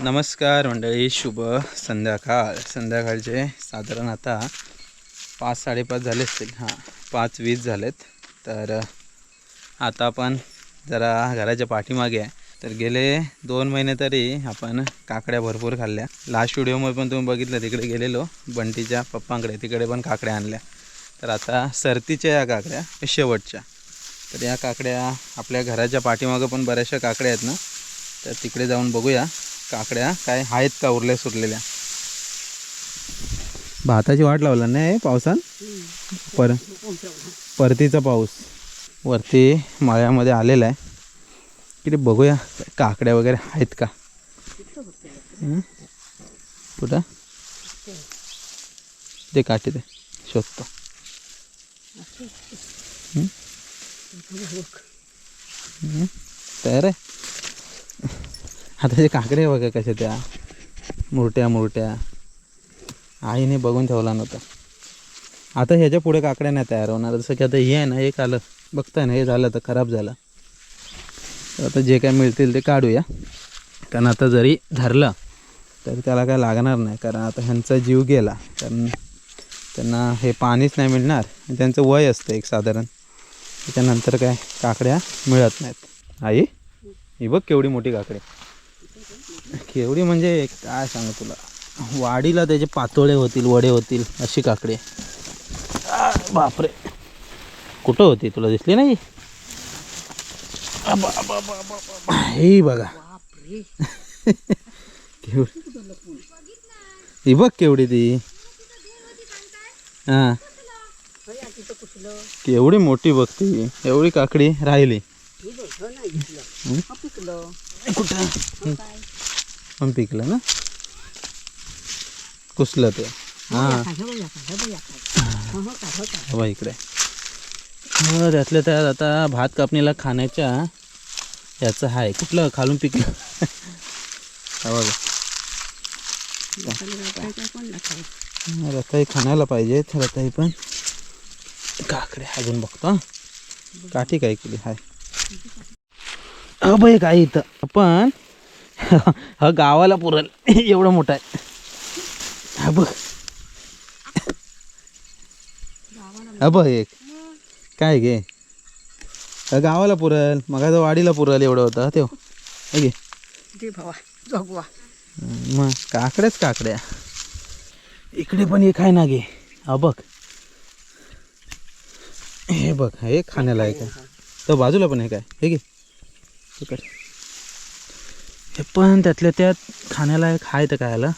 नमस्कार मंडळी शुभ संध्याकाळ. संध्याकाळचे साधारण आता पाच साडेपाच झाले असतील. हां पाच वीस झालेत. तर आता आपण जरा घराच्या पाठीमागे आहे. तर गेले दोन महिने तरी आपण काकड्या भरपूर खाल्ल्या. लास्ट व्हिडिओमध्ये पण तुम्ही बघितलं तिकडे गेलेलो. बंटीच्या पप्पांकडे तिकडे पण काकड्या आणल्या. तर आता सरतीच्या या काकड्या शेवटच्या. तर या काकड्या आपल्या घराच्या पाठीमागं पण बऱ्याचशा काकड्या आहेत ना? तर तिकडे जाऊन बघूया. काकड्या काय आहेत का उरल्या सुरलेल्या भाताची वाट लावला नाही पावसान? पर परतीचा पाऊस. वरती माळ्यामध्ये आलेला आहे. किती बघूया काकड्या वगैरे आहेत का? कुठं? ते काठी ते शोधतो. तयार आहे? आता ते काकडे बघा कशा त्या. मुरट्या मुरट्या. आईने बघून ठेवला नव्हता. आता ह्याच्या पुढे काकड्या नाही तयार होणार. जसं की आता हे आहे ना एक आलं बघताय ना हे झालं तर खराब झालं. तर आता जे काय मिळतील ते काढूया. कारण आता जरी धरलं तर त्याला काय लागणार नाही. कारण आता ह्यांचा जीव गेला. कारण त्यांना हे पाणीच नाही मिळणार. त्यांचं वय असतं एक साधारण. त्याच्यानंतर काय काकड्या मिळत नाहीत. आई ही बघ केवढी मोठी काकडी. केवढी म्हणजे काय सांगू तुला? वाडीला त्याचे पातोळे होतील वडे होतील अशी काकडी. बापरे. कुठं होती? तुला दिसली नाही? अबा, अबा, अबा, अबा, अबा. हे बघा. केवढी ही बघ केवढी ती. हा. केवढी मोठी बघ ती. एवढी काकडी राहिली. कुठं? पण पिकलं ना? कुसलं ते. हां. इकडे. हो, त्यातल्या त्यात आता भात कापणीला खाण्याच्या याचं आहे कुठलं? खालून पिकलं. बघा. रताई खाण्याला पाहिजे रताई पण. काकडे अजून बघतो. काठी काय केली? हाय. अ बाई काय इथं. आपण हा गावाला पुरल एवढं मोठं आहे. हा बघ. हा बघ एक. काय घे हा गावाला पुरल मग वाडीला पुरल एवढं होतं. हे भावा जगवा. मग काकड्याच काकड्या. इकडे पण एक आहे ना गे. हा बघ. हे बघ हे खाण्याला आहे. काय तर बाजूला पण आहे. काय हे घे. हे पण त्यातल्या त्यात खाण्याला एक आहे तर काय आलं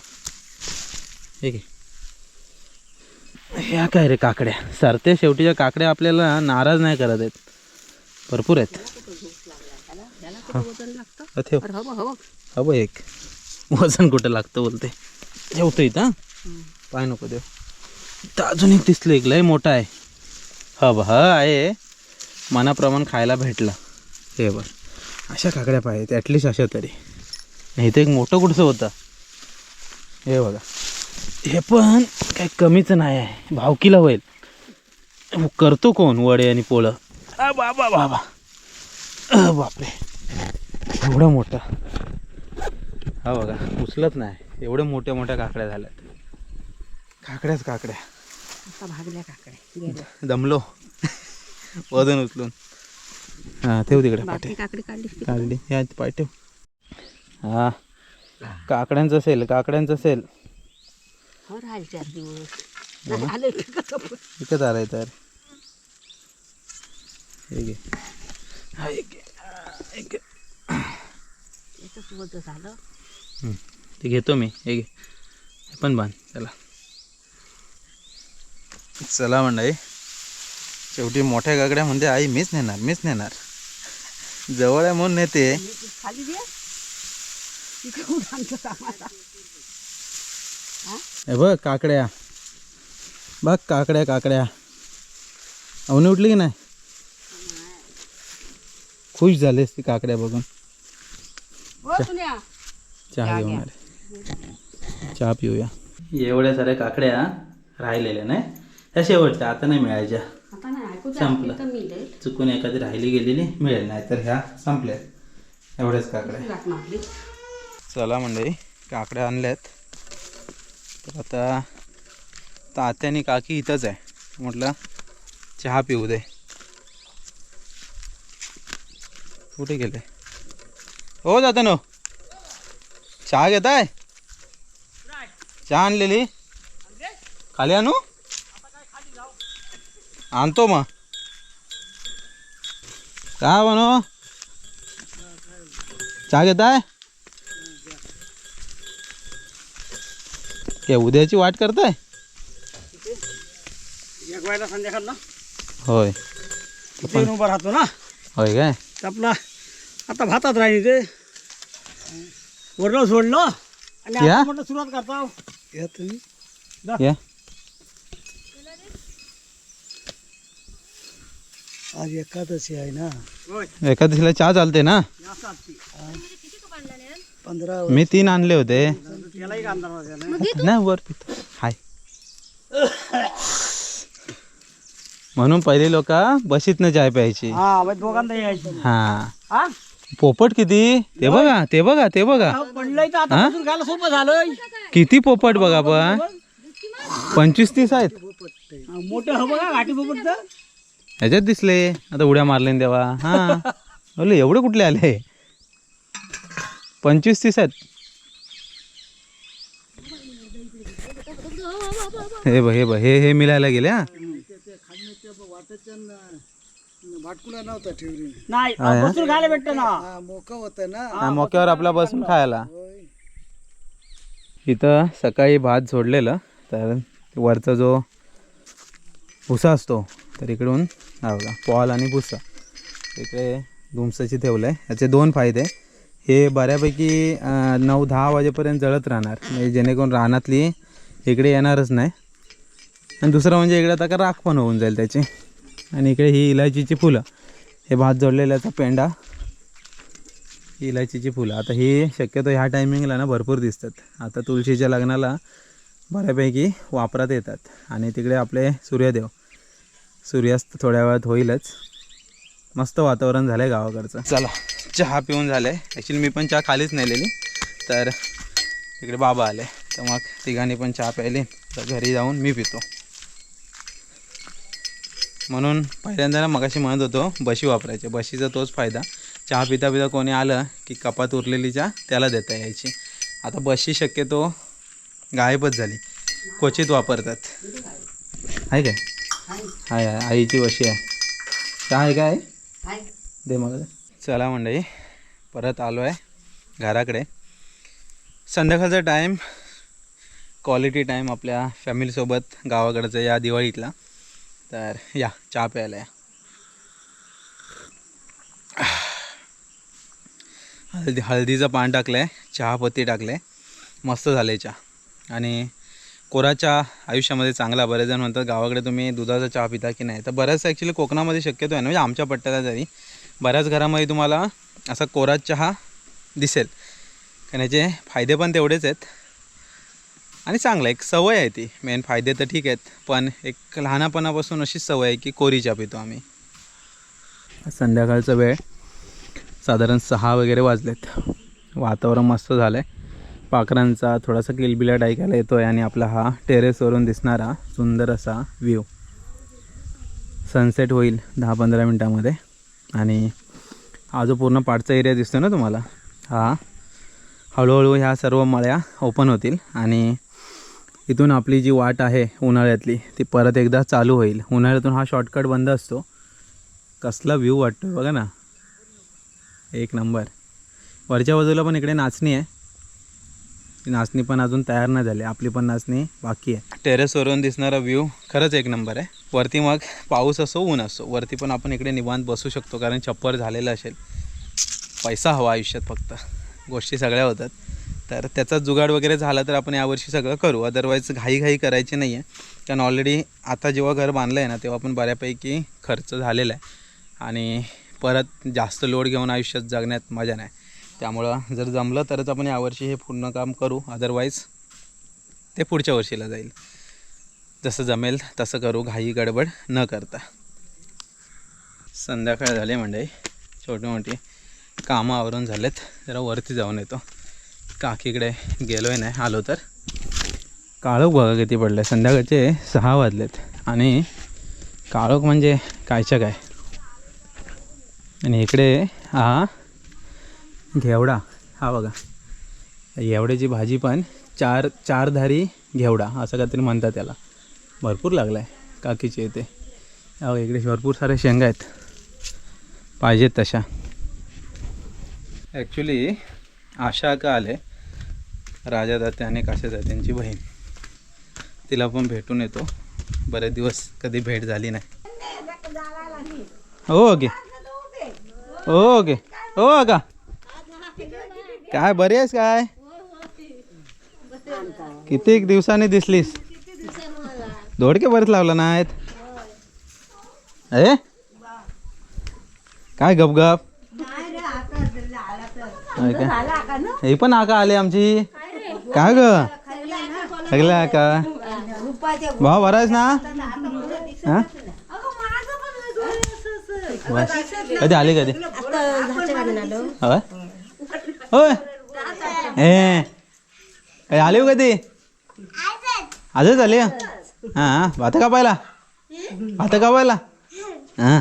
हे घे. ह्या काय रे काकड्या? सरते शेवटीच्या काकड्या आपल्याला नाराज नाही करत आहेत. भरपूर आहेत. हा, ठेव. हवं हवं. हवं एक. वजन कुठं लागतं बोलते. ठेवतो इथं हां. पाय नको देव इथं अजून एक दिसलं एक लय मोठा आहे. हा बा हा आहे. मनाप्रमाण खायला भेटलं. हे बघ. अशा काकड्या पाहिजेत ॲटलिस्ट अशा तरी. नाही तर एक मोठं कुठचं होतं. हे बघा. हे पण काही कमीच नाही आहे. भावकीला होईल. करतो कोण वडे आणि पोळं? आ बाबा बाबा बापरे. एवढं मोठं. हा बघा उचलत नाही. एवढ्या मोठ्या मोठ्या काकड्या झाल्यात. काकड्याच काकड्या. भागल्या काकडे गेल्या. दमलो. वजन उचलून. हां ठेव तिकडे पाठी काकडी काढली काढली. या पाय ठेव. हा. काकड्यांचं सेल काकड्यांचं सेल. हो राहील चार दिवस. आले. विकत आलाय तर. हे एक एक झालं. हं, ते घेतो मी. हे घे. पण बांध. चला. चला मंडळी. शेवटी मोठ्या गागड्या म्हणते आई मीच नेणार मीच नेणार. जवळ आहे म्हणून नेते. कामाला हे? बघ काकड्या. बघ काकड्या काकड्या. अवनी उठली की नाही? खुश झालीस ती काकड्या बघून. हो चहा घेऊन आले. चहा पिऊया. एवढ्या साऱ्या काकड्या राहिलेल्या नाही. त्या शेवटच्या आता नाही मिळायच्या. आता नाही ऐकू संपलं. चुकून एखादी राहिली गेलेली मिळेल नाही तर ह्या संपल्या एवढ्याच काकड्या. चला मंडळी काकड्या आणल्यात. तर आता तात्याने काकी इथंच आहे. म्हटलं चहा पिऊ दे. कुठे गेले? हो जाता नो चहा घेताय? चहा आणलेली? खाली आणू? आणतो मग. काय म्हणू चहा घेताय? काय उद्याची वाट करताय? एक वेळेला संध्याकाळ ना होय तिथे उभा राहतो ना. होय काय? तर आपला आता भातात राहील ते. वरलं सोडलं आणि या? म्हटलं सुरुवात करता? या तुम्ही. या. आज एकादशी आहे ना. होय. एकादशीला चहा चालते ना? पंधरा मी तीन आणले होते. नाही वर पितो. हाय. म्हणून पहिले लोक बशीतनं चाय प्यायची. हा हा. हा? पोपट किती? ते बघा ते बघा ते बघा. हा, किती पोपट बघा पण पंचवीस तीस आहेत. मोठं हवं बघा घाटी पोपट तर ह्याच्यात दिसले. आता उड्या मारले ना तेव्हा हा. बोले एवढे कुठले आले? पंचवीस तीस आहेत. हे ब हे ब हे हे मिळायला गेले हा. भाटकुला नव्हता ठेवली नाही हा, हा. बसून खायला भेटतं ना. मोकं होतं ना. हा, मोक्यावर आपला बसून खायला. इथं सकाळी भात सोडलेलं तर वरचा जो भुसा असतो तर इकडून हा बघा पॉल आणि भुसा. इकडे धुमसाची ठेवलं आहे याचे दोन फायदे. हे बऱ्यापैकी नऊ दहा वाजेपर्यंत जळत राहणार. म्हणजे जेणेकरून रानातली इकडे येणारच नाही. आणि दुसरं म्हणजे इकडे आता का राख पण होऊन जाईल त्याची. आणि इकडे ही इलायचीची फुलं. हे भात जोडलेल्याचा पेंडा ही इलायचीची फुलं. आता ही शक्यतो ह्या टायमिंगला ना भरपूर दिसतात. आता तुळशीच्या लग्नाला बऱ्यापैकी वापरात येतात. आणि तिकडे आपले सूर्यदेव. सूर्यास्त थोड्या वेळात होईलच. मस्त वातावरण झालं आहे गावाकडचं. चला. चहा पिऊन झालं. आहे ॲक्च्युली मी पण चहा खालीच नेलेली. तर तिकडे बाबा आले. तर मग तिघांनी पण चहा प्यायली. तर घरी जाऊन मी पितो. म्हणून पहिल्यांदा ना मगाशी म्हणत होतो बशी वापरायचे. बशीचा तोच फायदा. चहा पिता पिता कोणी आलं की कपात उरलेली चहा त्याला देता यायची. आता बशी शक्यतो गायबच झाली. क्वचित वापरतात. आहे काय? हाय. आईची बशी आहे. चहा आहे काय? दे मग चला मंडळी परत आलो आहे घराकडे. संध्याकाळचा टाईम क्वालिटी टाईम आपल्या फॅमिलीसोबत गावाकडचं या दिवाळीतला. तर या चहा प्यायला या. हळदी हळदीचं पान टाकलं आहे चहापत्ती टाकलं आहे मस्त झालं आहे चहा. आणि कोराच्या आयुष्यामध्ये चांगला बरेच जण म्हणतात गावाकडे तुम्ही दुधाचा चहा पिता की नाही? तर बऱ्याच ॲक्च्युली कोकणामध्ये शक्यतो आहे ना म्हणजे आमच्या पट्ट्याला तरी. बऱ्याच घरामध्ये तुम्हाला असा कोरा चहा दिसेल. कारण याचे फायदे पण तेवढेच आहेत. आणि चांगलं आहे एक सवय आहे ती. मेन फायदे तर ठीक आहेत पण एक लहानपणापासून अशी सवय आहे की कोरी चहा पितो आम्ही. संध्याकाळचा वेळ. साधारण सहा वगैरे वाजलेत. वातावरण मस्त झालं आहे पाखरांचा थोडासा किलबिलाट ऐकायला येतो आहे आणि आपला हा टेरेसवरून दिसणारा सुंदर असा व्ह्यू सनसेट होईल दहा पंधरा मिनटामध्ये. आणि हा जो पूर्ण पाठचा एरिया दिसतो ना तुम्हाला हा हळूहळू ह्या सर्व मळ्या ओपन होतील आणि इथून आपली जी वाट आहे उन्हाळ्यातली ती परत एकदा चालू होईल. उन्हाळ्यातून हा शॉर्टकट बंद असतो. कसला व्ह्यू वाटतो बघा ना. एक नंबर वरच्या बाजूला पण इकडे नाचणी आहे. ती नाचणी पण अजून तयार नाही झाली. आपली पण नाचणी बाकी आहे. टेरेसवरून दिसणारा व्ह्यू खरंच एक नंबर आहे. वरती मग पाऊस असो ऊन असो वरती पण आपण इकडे निवांत बसू शकतो कारण छप्पर झालेलं असेल. पैसा हवा आयुष्यात फक्त. गोष्टी सगळ्या होतात. तर त्याचा जुगाड वगैरे झाला तर आपण यावर्षी सगळं करू. अदरवाईज घाई करायची नाही आहे कारण ऑलरेडी आता जेव्हा घर बांधलं आहे ना तेव्हा पण बऱ्यापैकी खर्च झालेला आहे. आणि परत जास्त लोड घेऊन आयुष्यात जगण्यात मजा नाही. त्यामुळं जर जमलं तरच आपण यावर्षी हे पूर्ण काम करू. अदरवाईज ते पुढच्या वर्षीला जाईल. जसं जमेल तसं करू. घाई गडबड न करता. संध्याकाळ झाले म्हणजे छोटी मोठी कामं आवरून झालेत. जरा वरती जाऊन येतो. काकीकडे गेलो आहे नाही आलो तर. काळोख बघा किती पडले संध्याकाळचे सहा वाजलेत. आणि काळोख म्हणजे कायच्या काय? आणि इकडे हा घेवडा. हा बघा. घेवड्याची भाजी पण चार चारधारी घेवडा असं काहीतरी म्हणतात त्याला. भरपूर लागला आहे काकीचे इथे. अहो इकडे भरपूर सारे शेंगा आहेत. पाहिजेत तशा. ॲक्च्युली आशा का आले? राजा दाते आणि काशा दात्यांची बहीण. तिला पण भेटून येतो. बरेच दिवस कधी भेट झाली नाही. हो ओके. हो, ओके. हो का काय बरी आहेस काय? किती दिवसांनी दिसलीस? धोडके बरेच लावला नाहीत? ए? काय गपगप? काय? हे पण आका आले आमची. काय ग? सगळ्या आका? भाऊ बरा ना? कधी आले कधी? होय? ए काय आले हो कधी आजच आले? हां भात का पाहिला भात का पाहिला हां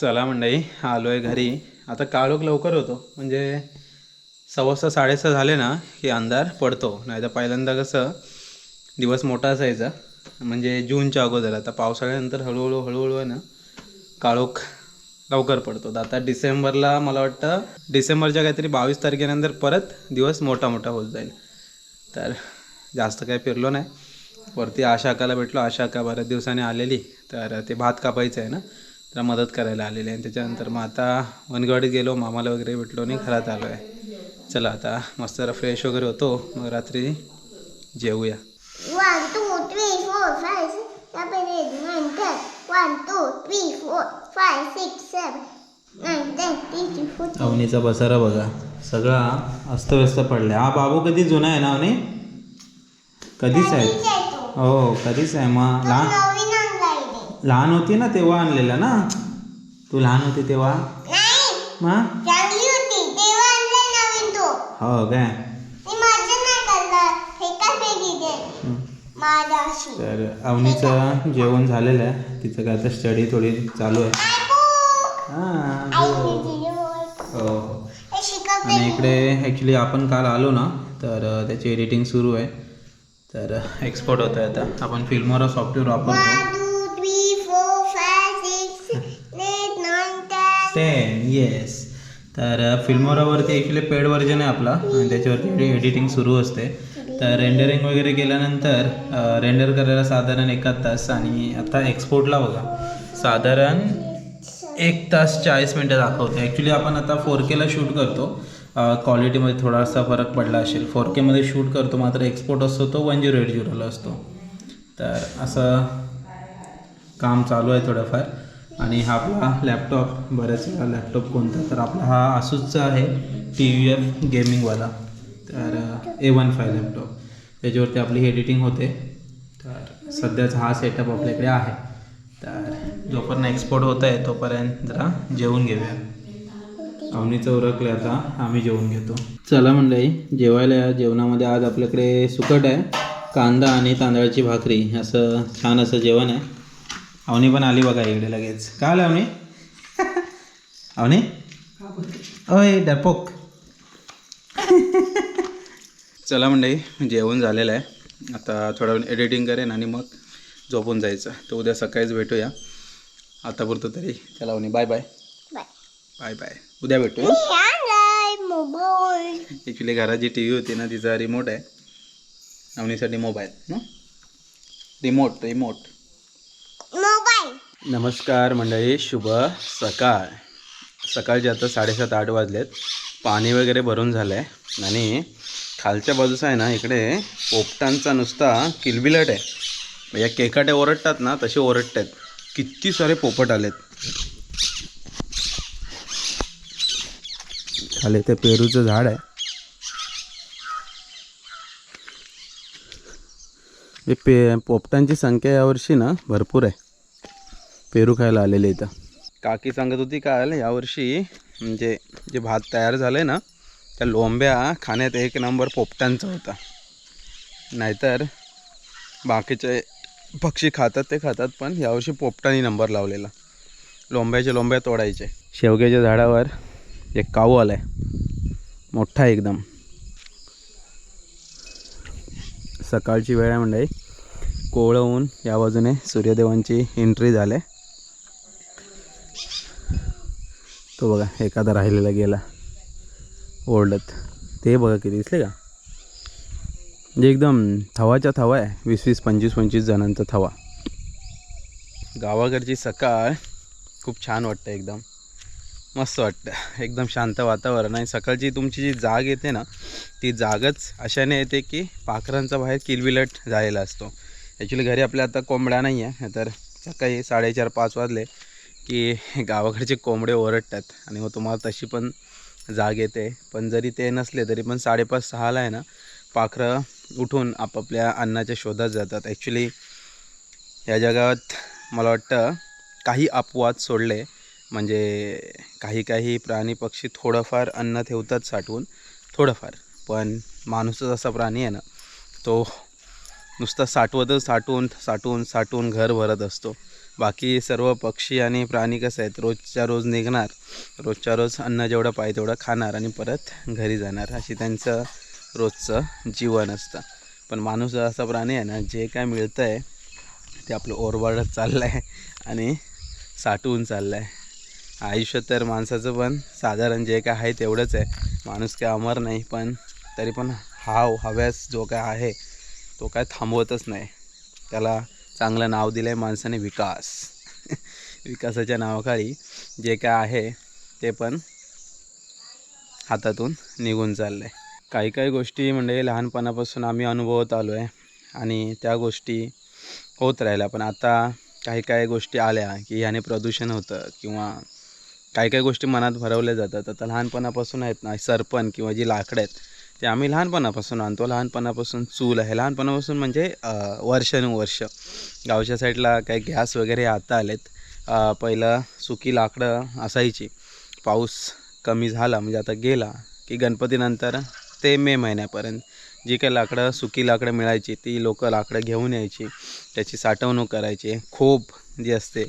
चला मंडळी आलो आहे घरी. आता काळोख लवकर होतो. म्हणजे सव्वा सहा साडेसहा झाले ना की अंधार पडतो. नाही तर पहिल्यांदा कसं दिवस मोठा असायचा. म्हणजे जूनच्या अगोदर आता पावसाळ्यानंतर हळूहळू हळूहळू आहे ना काळोख लवकर पडतो. तर आता डिसेंबरला मला वाटतं डिसेंबरच्या काहीतरी बावीस तारखेनंतर परत दिवस मोठा मोठा होत जाईल. तर जास्त काही फिरलो नाही. वरती आशाकाला भेटलो. आशाका बऱ्याच दिवसाने आलेली. तर ते भात कापायचं आहे ना तर मदत करायला आलेली आहे. आणि त्याच्यानंतर मग आता वनगवाडीत गेलो. मामाला वगैरे भेटलो आणि घरात आलो आहे चला आता मस्त जरा फ्रेश वगैरे होतो. मग रात्री जेवूया One, two, three, four, five, six, seven, eight, nine, ten. One, two, three, four, five, six, seven, nine, ten. अवनीचा बसारा बघा. सगळा अस्तव्यस्त पडला हा बाबू कधी जुना आहे ना अवनी? कधीच आहे. हो कधीच आहे. मग लहान नवीन. लहान होती ना तेव्हा आणलेला ना? तू लहान होती तेव्हा? नाही. मग? चांगली होती. तेव्हा नवीन तो. हो काय मी माझं नाही करणार फेका फेकी दे हं. माझा अशी तर अवनीचं जेवण झालेलं आहे. तिचं काय आता स्टडी थोडी चालू आहे. हां आणि इकडे ॲक्च्युली आपण काल आलो ना तर त्याची एडिटिंग सुरू आहे. तर एक्सपोर्ट होतं आहे आता. आपण फिल्मोरा सॉफ्टवेअर वापरतो. टेन येस तर फिल्मोरावरती ॲक्च्युली पेड व्हर्जन आहे आपला. आणि त्याच्यावरती एडिटिंग सुरू असते. तर रेंडरिंग वगैरे केल्यानंतर रेंडर करायला साधारण एका तास आणि आता एक्सपोर्टला बघा. साधारण एक तास चाळीस मिनटं दाखवते. ॲक्च्युली आपण आता फोर केला शूट करतो. क्वालिटीमध्ये थोडासा फरक पडला असेल. फोर केमध्ये शूट करतो मात्र एक्सपोर्ट असतो तो वन झिरो एट झिरोला असतो. तर असं काम चालू आहे थोडंफार. आणि हा आपला लॅपटॉप बऱ्याच वेळा लॅपटॉप कोणता तर आपला हा आसूसचा आहे टी व्ही एफ गेमिंगवाला तर ए वन फाय लॅपटॉप त्याच्यावरती आपली एडिटिंग होते. तर सध्याचा हा सेटअप आपल्याकडे आहे. तर जोपर्यंत एक्सपोर्ट होत आहे तोपर्यंत जरा जेवून घेऊया. अवनीचं उरकलं आता आम्ही जेवून घेतो. चला मंडळी जेवायला या. जेवणामध्ये आज आपल्याकडे सुकट आहे. कांदा आणि तांदळाची भाकरी. असं छान असं जेवण आहे. अवनी पण आली बघा इकडे लगेच. काय आलं अवनी? अवनी? ओय डरपोक. चला मंडळी जेवण झालेलं आहे. आता थोडा वेळ एडिटिंग करेन आणि मग झोपून जायचं. तर उद्या सकाळीच भेटूया. आतापुरतं तरी. चला Avani bye bye bye bye bye उद्या मोबाईल ॲक्च्युली घरात जी टी व्ही होती ना तिचा रिमोट आहे. अवनीसाठी मोबाईल ना रिमोट रिमोट नमस्कार मंडळी शुभ सकाळ. सकाळचे आता साडेसात आठ वाजलेत. पाणी वगैरे भरून झालं आहे आणि खालच्या बाजूचा आहे ना इकडे पोपटांचा नुसता किलबिलट आहे. म्हणजे या केकाटे ओरडतात ना तसे ओरडतात किती सारे पोपट आलेत. खाली ते पेरूचं झाड आहे. हे पे पोपटांची संख्या यावर्षी ना भरपूर आहे. पेरू खायला आलेले इथं. काकी सांगत होती काल यावर्षी म्हणजे जे भात तयार झालं आहे ना त्या लोंब्या खाण्यात एक नंबर पोपटांचा होता. नाहीतर बाकीचे पक्षी खातात ते खातात पण यावर्षी पोपटांनी नंबर लावलेला. लोंब्याचे लोंब्या तोडायचे. शेवग्याच्या झाडावर एक काऊ आहे मोठा एकदम. सकाळची वेळ आहे म्हणजे कोवळं ऊन या बाजूने सूर्यदेवांची एंट्री झाले. तो बघा एखादा राहिलेला गेला. ओरडत. ते बघा किती दिसले का? म्हणजे एकदम थवाच्या थवा आहे. वीस वीस पंचवीस पंचवीस जणांचा थवा. गावाकडची सकाळ खूप छान वाटतं एकदम. मस्त वाटतं. एकदम शांत वातावरण आणि सकाळची तुमची जी जाग येते ना ती जागच अशाने येते की पाखरांचा बाहेर किलबिलट झालेला असतो. ॲक्च्युली घरी आपल्या आता कोंबड्या नाही आहे तर सकाळी साडेचार पाच वाजले की गावाकडचे कोंबडे ओरडतात आणि मग तुम्हाला तशी पण जाग येते. पण जरी ते नसले तरी पण साडेपाच सहाला आहे ना पाखरं उठून आपापल्या अन्नाच्या शोधात जातात. ॲक्च्युली या जगात मला वाटतं काही अपवाद सोडले म्हणजे काही काही प्राणी पक्षी थोडंफार अन्न ठेवतात साठवून थोडंफार. पण माणूसच असा प्राणी आहे ना तो नुसता साठवतच साठवून साठवून साठवून घर भरत असतो. बाकी सर्व पक्षी आणि प्राणी कसं आहेत रोजच्या रोज निघणार रोजच्या रोज अन्न जेवढं पाहिजे तेवढं खाणार आणि परत घरी जाणार अशी त्यांचं रोजचं जीवन असतं. पण माणूस असा प्राणी आहे ना जे काय मिळतं आहे ते आपलं ओरबाडत चाललं आहे आणि साठवून चाललं आहे आयुष्य तर माणसाचं पण साधारण जे काय आहे तेवढंच आहे. माणूस काय अमर नाही पण तरी पण हाव हव्यास जो काय आहे तो काय थांबवतच नाही. त्याला चांगलं नाव दिलं आहे माणसाने विकास. विकासाच्या नावाखाली जे काय आहे ते पण हातातून निघून चाललं आहे काही काही गोष्टी म्हणजे लहानपणापासून आम्ही अनुभवत आलो आहे आणि त्या गोष्टी होत राहिल्या. पण आता काही काही गोष्टी आल्या की ह्याने प्रदूषण होतं किंवा काही काही गोष्टी मनात भरवल्या जातात. आता लहानपणापासून आहेत ना सरपण किंवा जी लाकडं आहेत ते आम्ही लहानपणापासून आणतो. लहानपणापासून चूल आहे. लहानपणापासून म्हणजे वर्षानुवर्ष. गावच्या साईडला काही गॅस वगैरे आता आलेत. पहिलं सुकी लाकडं असायची. पाऊस कमी झाला म्हणजे आता गेला की गणपतीनंतर ते मे महिन्यापर्यंत. जी काही लाकडं सुकी लाकडं मिळायची ती लोक लाकडं घेऊन यायची. त्याची साठवणूक करायची. खोप जी असते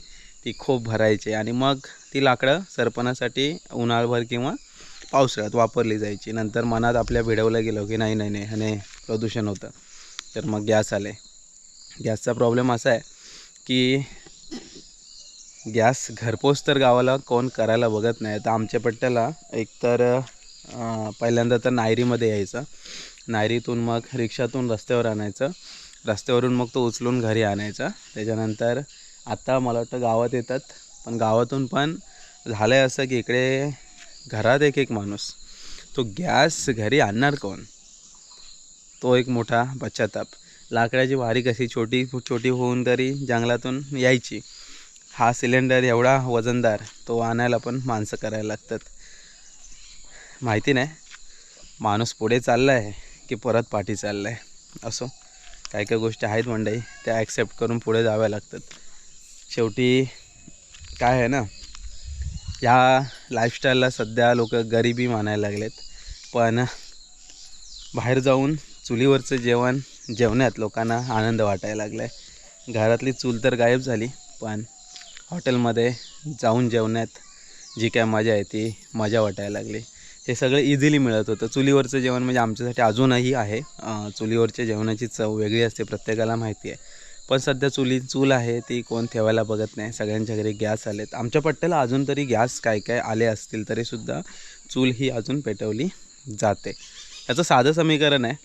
ती खोप भरायचे. आणि मग ती लाकडं सरपणासाठी उन्हाळभर किंवा पावसाळ्यात वापरली जायची. नंतर मनात आपल्या भिडवलं गेलं की नाही नाही नाही ह्याने प्रदूषण होतं. तर मग गॅस आले. गॅसचा प्रॉब्लेम असा आहे की गॅस घरपोच तर गावाला कोण करायला बघत नाही. तर आमच्या पट्ट्याला एकतर पहिल्यांदा तर नायरीमध्ये यायचं. नायरीतून मग रिक्षातून रस्त्यावर आणायचं. रस्त्यावरून मग तो उचलून घरी आणायचा. त्याच्यानंतर आता मला वाटतं गावात येतात पण गावातून पण झालं आहे असं की इकडे घरात एक एक माणूस. तो गॅस घरी आणणार कोण? तो एक मोठा पश्चाताप. लाकडाची वारी कशी छोटी छोटी होऊन तरी जंगलातून यायची. हा सिलेंडर एवढा वजनदार तो आणायला पण माणसं करायला लागतात. माहिती नाही. माणूस पुढे चालला आहे की परत पाठी चालला आहे असो. काही काही गोष्टी आहेत मंडई त्या ॲक्सेप्ट करून पुढे जाव्या लागतात. शेवटी काय आहे ना ह्या लाईफस्टाईलला सध्या लोक गरिबी मानायला लागलेत. पण बाहेर जाऊन चुलीवरचं जेवण जेवण्यात लोकांना आनंद वाटायला लागला आहे घरातली चूल तर गायब झाली पण हॉटेलमध्ये जाऊन जेवण्यात जी काय मजा आहे ती मजा वाटायला लागली. हे सगळं इझिली मिळत होतं. चुलीवरचं जेवण म्हणजे आमच्यासाठी अजूनही आहे. चुलीवरच्या जेवणाची चव वेगळी असते प्रत्येकाला माहिती आहे. पण सध्या चुली चूल आहे ती कोण ठेवायला बघत नाही. सगळ्यांच्या घरी गॅस आलेत. आमच्या पट्ट्याला अजून तरी गॅस काय काय आले असतील तरीसुद्धा चूल ही अजून पेटवली जाते. याचं साधं समीकरण आहे.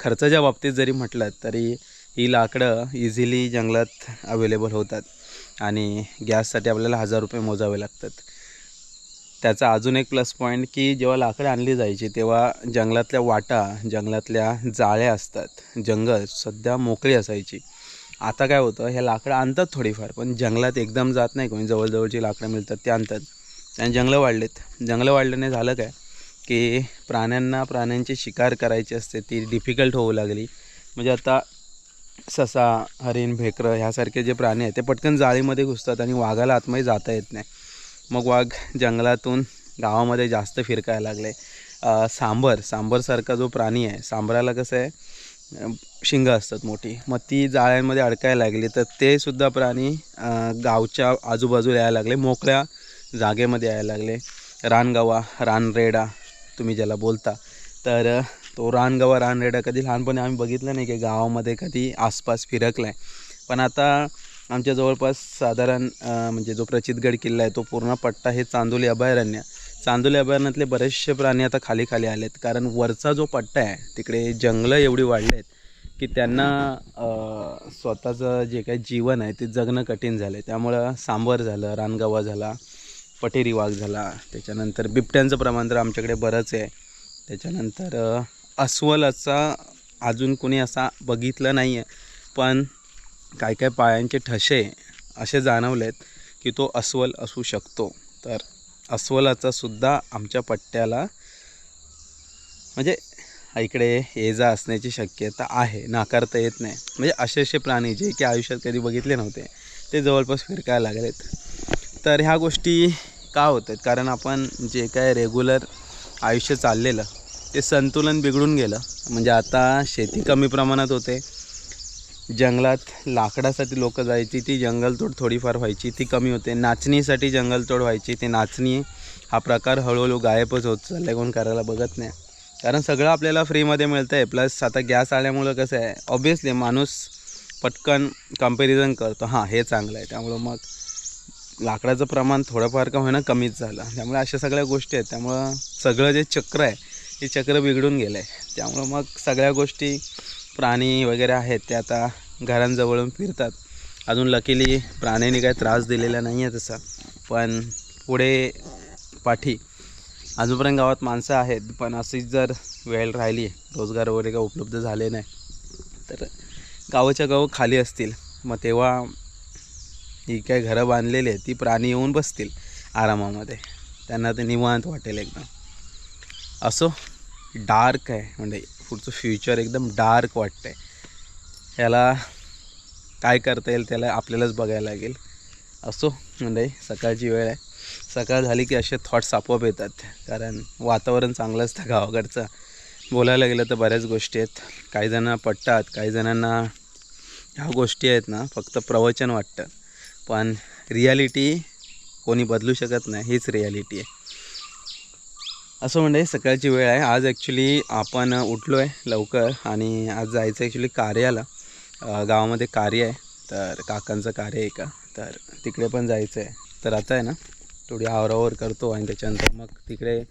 खर्चाच्या बाबतीत जरी म्हटलं तरी ही लाकडं इझिली जंगलात अवेलेबल होतात आणि गॅससाठी आपल्याला हजार रुपये मोजावे लागतात. त्याचा अजून एक प्लस पॉईंट की जेव्हा लाकडं आणली जायची तेव्हा जंगलातल्या वाटा जंगलातल्या जाळ्या असतात. जंगल सध्या मोकळी असायची. आता काय होतं ह्या लाकडं आणतात थोडीफार पण जंगलात एकदम जात नाही कोणी. जवळजवळची लाकडं मिळतात ते आणतात. आणि जंगलं वाढलेत. जंगलं वाढल्याने झालं काय की प्राण्यांना प्राण्यांची शिकार करायची असते ती डिफिकल्ट होऊ लागली. म्हणजे आता ससा हरिण भेकरं ह्यासारखे जे प्राणी आहेत ते पटकन जाळीमध्ये घुसतात आणि वाघाला आतमध्ये जाता येत नाही. मग वाघ जंगलातून गावामध्ये जास्त फिरकायला लागले. सांबर सांबरसारखा जो प्राणी आहे सांबराला कसं आहे शिंग असतात मोठी. मग ती जाळ्यांमध्ये अडकायला लागली तर ते सुद्धा प्राणी गावच्या आजूबाजूला यायला लागले मोकळ्या जागेमध्ये यायला लागले. रानगवा रानरेडा तुम्ही ज्याला बोलता. तर तो रानगवा रानरेडा कधी लहानपणी आम्ही बघितलं नाही की गावामध्ये कधी आसपास फिरकला आहे पण आता आमच्या जवळपास साधारण म्हणजे जो प्रचितगड किल्ला आहे तो पूर्ण पट्टा हे चांदोली अभयारण्य. चांदोली अभयारण्यातले बरेचसे प्राणी आता खाली खाली आलेत. कारण वरचा जो पट्टा आहे तिकडे जंगलं एवढी वाढले आहेत की त्यांना स्वतःचं जे काही जीवन आहे ते जगणं कठीण झालं आहे त्यामुळं सांबर झालं रानगवा झाला पटेरी वाघ झाला त्याच्यानंतर बिबट्यांचं प्रमाण तर आमच्याकडे बरंच आहे. त्याच्यानंतर अस्वलाचा अजून कोणी असा बघितलं नाही आहे पण काय काय पायांचे ठसे असे जाणवलेत की तो अस्वल असू शकतो. तर अस्वलाचा सुद्धा आमच्या पट्ट्याला म्हणजे इकडे ये जा असण्याची शक्यता आहे. नाकारता येत नाही. म्हणजे असे असे प्राणी जे की आयुष्यात कधी बघितले नव्हते ते जवळपास फिरकायला लागलेत तर ह्या गोष्टी का होत आहेत? कारण आपण जे काय रेग्युलर आयुष्य चाललेलं ते संतुलन बिघडून गेलं. म्हणजे आता शेती कमी प्रमाणात होते. जंगलात लाकडासाठी लोक जायची ती जंगलतोड थोडीफार व्हायची ती कमी होते. नाचणीसाठी जंगलतोड व्हायची. ती नाचणी हा प्रकार हळूहळू गायबच होत चाललाय. कोण करायला बघत नाही. कारण सगळं आपल्याला फ्रीमध्ये मिळतं आहे प्लस आता गॅस आल्यामुळं कसं आहे ऑब्वियसली माणूस पटकन कंपॅरिझन करतो. हां हे चांगलं आहे. त्यामुळं मग लाकडाचं प्रमाण थोडंफार का होईना कमीच झालं. त्यामुळे अशा सगळ्या गोष्टी आहेत. त्यामुळं सगळं जे चक्र आहे हे चक्र बिघडून गेलं आहे त्यामुळं मग सगळ्या गोष्टी प्राणी वगैरे आहेत ते आता घरांजवळून फिरतात. अजून लकीली प्राण्यांनी काही त्रास दिलेला नाही आहे तसा. पण पुढे पाठी अजूनपर्यंत गावात माणसं आहेत पण अशीच जर वेळ राहिली रोजगार वगैरे काय उपलब्ध झाले नाही तर गावाच्या गाव खाली असतील. मग तेव्हा ही काय घरं बांधलेली आहेत ती प्राणी येऊन बसतील आरामामध्ये. त्यांना ते निवांत वाटेल एकदम. असो डार्क आहे म्हणजे पुढचं फ्युचर एकदम डार्क वाटतं आहे ह्याला काय करता येईल त्याला आपल्यालाच बघायला लागेल. असो म्हणजे सकाळची वेळ आहे. सकाळ झाली की असे थॉट्स आपोआप येतात. कारण वातावरण चांगलं असतं गावाकडचं. बोलायला गेलं तर बऱ्याच गोष्टी आहेत. काही जणांना पटतात काही जणांना ह्या गोष्टी आहेत ना फक्त प्रवचन वाटतं. पण रियालिटी कोणी बदलू शकत नाही हीच रियालिटी आहे. असं म्हणजे सकाळची वेळ आहे. आज ॲक्च्युली आपण उठलो आहे लवकर आणि आज जायचं ॲक्च्युली कार्याला. गावामध्ये कार्य आहे. तर काकांचं कार्य आहे का तर तिकडे पण जायचं आहे तर आता आहे ना थोडी आवरावर करतो आणि त्याच्यानंतर मग तिकडे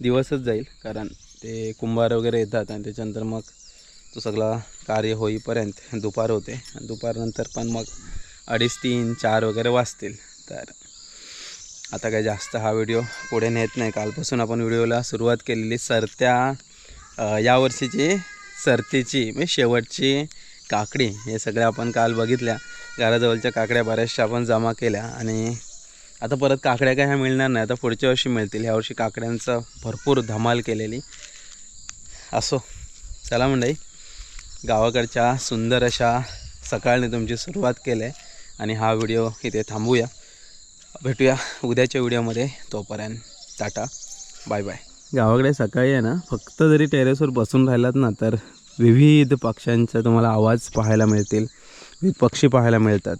दिवसच जाईल कारण ते कुंभार वगैरे येतात आणि त्याच्यानंतर मग तो सगळा कार्य होईपर्यंत दुपार होते. आणि दुपारनंतर पण मग अडीच तीन चार वगैरे वाजतील. तर आता काय जास्त हा व्हिडिओ पुढे नेत नाही. कालपासून आपण व्हिडिओला सुरुवात केलेली सरत्या यावर्षीची सरतीची म्हणजे शेवटची काकडी हे सगळ्या आपण काल बघितल्या. घराजवळच्या काकड्या बऱ्याचशा आपण जमा केल्या आणि आता परत काकड्या काय ह्या मिळणार नाही. आता पुढच्या वर्षी मिळतील. ह्या वर्षी काकड्यांचं भरपूर धमाल केलेली. असो. चला मंडई गावाकडच्या सुंदर अशा सकाळने तुमची सुरुवात केली आहे आणि हा व्हिडिओ इथे थांबूया. भेटूया उद्याच्या व्हिडिओमध्ये. तोपर्यंत टाटा. Bye bye. गावाकडे सकाळी आहे ना फक्त जरी टेरेसवर बसून राहिलात ना तर विविध पक्ष्यांचा तुम्हाला आवाज पाहायला मिळतील. विविध पक्षी पाहायला मिळतात.